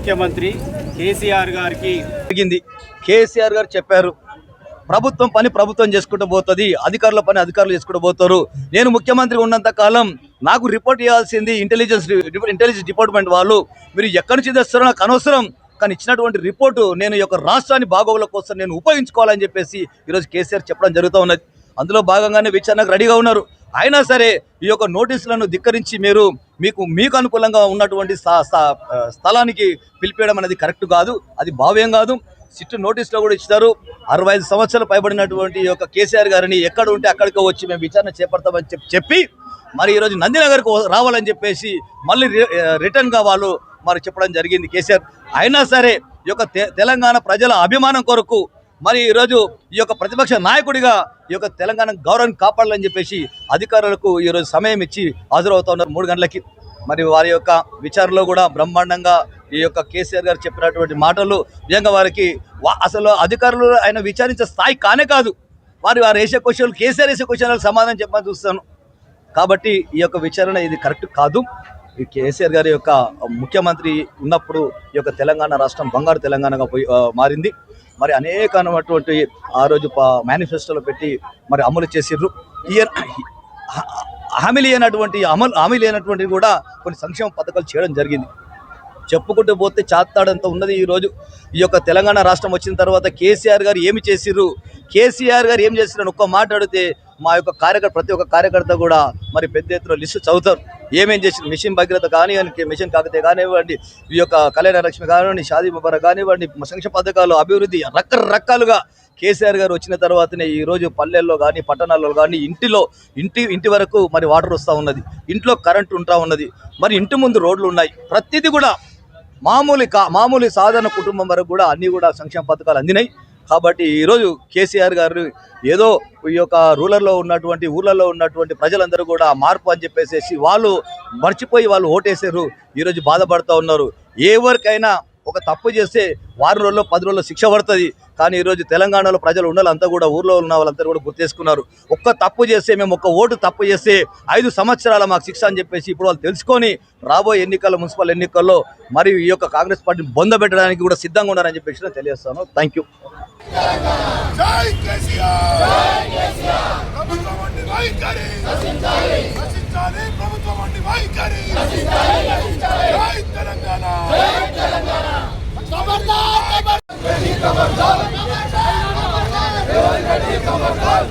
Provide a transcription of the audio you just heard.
ముఖ్యమంత్రి కేసీఆర్ గారికి జరిగింది. కేసీఆర్ గారు చెప్పారు ప్రభుత్వం పని ప్రభుత్వం చేసుకుంటూ పోతుంది అధికారుల పని అధికారులు చేసుకుంటూ పోతారు. నేను ముఖ్యమంత్రి ఉన్నంత కాలం నాకు రిపోర్ట్ ఇవ్వాల్సింది ఇంటెలిజెన్స్ ఇంటెలిజెన్స్ డిపార్ట్మెంట్ వాళ్ళు. మీరు ఎక్కడి నుంచి తెస్తారో నాకు అనవసరం కానీ ఇచ్చినటువంటి రిపోర్టు నేను యొక్క రాష్ట్రాన్ని బాగోగుల కోసం నేను ఉపయోగించుకోవాలని చెప్పేసి ఈరోజు కేసీఆర్ చెప్పడం జరుగుతూ ఉన్నది. అందులో భాగంగానే విచారణకు రెడీగా ఉన్నారు. అయినా సరే ఈ యొక్క నోటీసులను ధిక్కరించి మీరు మీకు మీకు అనుకూలంగా ఉన్నటువంటి స్థా- స్థలానికి పిలిపేయడం అనేది కరెక్ట్ కాదు. అది భావ్యం కాదు. సిట్టు నోటీసులో కూడా ఇచ్చారు. అరవై ఐదు సంవత్సరాలు పైబడినటువంటి ఈ యొక్క కేసీఆర్ గారిని ఎక్కడ ఉంటే అక్కడికి వచ్చి మేము విచారణ చేపడతామని చెప్పి చెప్పి మరి ఈరోజు నందినగర్కు రావాలని చెప్పేసి మళ్ళీ రి- రిటర్న్గా వాళ్ళు మరి చెప్పడం జరిగింది కేసీఆర్. అయినా సరే ఈ యొక్క తె- తెలంగాణ ప్రజల అభిమానం కొరకు మరి ఈరోజు ఈ యొక్క ప్రతిపక్ష నాయకుడిగా ఈ యొక్క తెలంగాణ గౌరవం కాపాడాలని చెప్పేసి అధికారులకు ఈరోజు సమయం ఇచ్చి హాజరవుతా ఉన్నారు మూడు గంటలకి. మరి వారి యొక్క విచారణలో కూడా బ్రహ్మాండంగా ఈ యొక్క కేసీఆర్ గారు చెప్పినటువంటి మాటలు నిజంగా వారికి వా- అసలు అధికారులు ఆయన విచారించే స్థాయి కానే కాదు. వారి వారు వేసే క్వశ్చన్లు కేసీఆర్ వేసే క్వశ్చన్లకు సమాధానం చెప్పమని చూస్తాను కాబట్టి ఈ యొక్క విచారణ ఇది కరెక్ట్ కాదు. ఈ కేసీఆర్ గారి యొక్క ముఖ్యమంత్రి ఉన్నప్పుడు ఈ యొక్క తెలంగాణ రాష్ట్రం బంగారు తెలంగాణగా పోయి మారింది. మరి అనేకమైనటువంటి ఆ రోజు మేనిఫెస్టోలో పెట్టి మరి అమలు చేసిర్రు. ఈయన హామీ లేనటువంటి అమలు హామీ లేనటువంటి కూడా కొన్ని సంక్షేమ పథకాలు చేయడం జరిగింది. చెప్పుకుంటూ పోతే చాత్తాడంత ఉన్నది ఈరోజు ఈ యొక్క తెలంగాణ రాష్ట్రం వచ్చిన తర్వాత కేసీఆర్ గారు ఏమి చేసిర్రు? కేసీఆర్ గారు ఏం చేసిర్రు ఒక్క మాట అడిగితే మా యొక్క కార్యకర్త ప్రతి ఒక్క కార్యకర్త కూడా మరి పెద్ద ఎత్తున లిస్టు చదువుతారు. ఏమేం చేసి మిషన్ భగీరథ కానివ్వండి మిషన్ కాకతే కానివ్వండి ఈ యొక్క కళ్యాణ లక్ష్మి కానివ్వండి షాదీ ముబారక్ కానివ్వండి సంక్షేమ పథకాలు అభివృద్ధి రకరకాలుగా కేసీఆర్ గారు వచ్చిన తర్వాతనే ఈ రోజు పల్లెల్లో కానీ పట్టణాల్లో కానీ ఇంటిలో ఇంటి ఇంటి వరకు మరి వాటర్ వస్తూ ఉన్నది. ఇంట్లో కరెంట్ ఉంటా ఉన్నది. మరి ఇంటి ముందు రోడ్లు ఉన్నాయి. ప్రతిదీ కూడా మామూలు కా మామూలు సాధారణ కుటుంబం వరకు కూడా అన్నీ కూడా సంక్షేమ పథకాలు అందినాయి. కాబట్టి ఈరోజు కేసీఆర్ గారు ఏదో ఈ యొక్క రూరల్లో ఉన్నటువంటి ఊళ్ళలో ఉన్నటువంటి ప్రజలందరూ కూడా మార్పు అని చెప్పేసి వాళ్ళు మర్చిపోయి వాళ్ళు ఓటేసారు. ఈరోజు బాధపడుతూ ఉన్నారు. ఎవరికైనా ఒక తప్పు చేస్తే వారం రోజుల్లో పది రోజుల్లో శిక్ష పడుతుంది. కానీ ఈరోజు తెలంగాణలో ప్రజలు ఉండాలంతా కూడా ఊర్లో ఉన్న వాళ్ళంతా కూడా గుర్తేసుకున్నారు. ఒక్క తప్పు చేస్తే మేము ఒక్క ఓటు తప్పు చేస్తే ఐదు సంవత్సరాల మాకు శిక్ష అని చెప్పేసి ఇప్పుడు వాళ్ళు తెలుసుకొని రాబోయే ఎన్నికల్లో మున్సిపల్ ఎన్నికల్లో మరియు ఈ యొక్క కాంగ్రెస్ పార్టీని బొందబెట్టడానికి కూడా సిద్ధంగా ఉన్నారని చెప్పేసి నేను తెలియజేస్తాను. థ్యాంక్ యూ ప్రభుత్వం कमरदार कमरदार